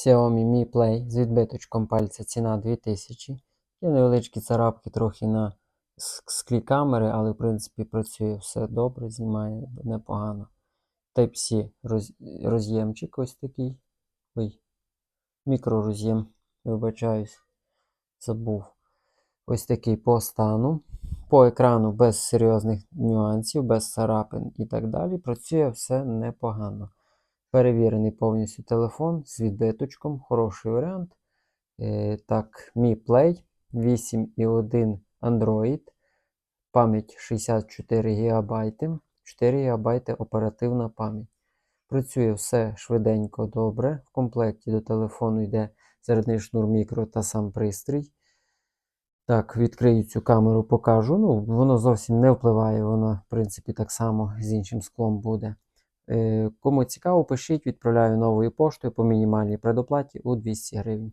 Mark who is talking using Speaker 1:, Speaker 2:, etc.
Speaker 1: Xiaomi Mi Play з відбиточком пальця ціна 2000. Є невеличкі царапки трохи на склі камери, але в принципі працює все добре, знімає непогано. Type-C роз... роз'ємчик ось такий. Ой, мікророз'єм, вибачаюсь, забув. Ось такий по стану. По екрану без серйозних нюансів, без царапин і так далі. Працює все непогано. Перевірений повністю телефон з відбиточком, хороший варіант. Е, так, Mi Play 8,1 Android, пам'ять 64 ГБ, 4 ГБ оперативна пам'ять. Працює все швиденько, добре. В комплекті до телефону йде зарядний шнур мікро та сам пристрій. Так, відкрию цю камеру, покажу. Ну, воно зовсім не впливає, воно, в принципі, так само з іншим склом буде. Е, Кому цікаво, пишіть, відправляю новою поштою по мінімальній предоплаті у 200 гривень.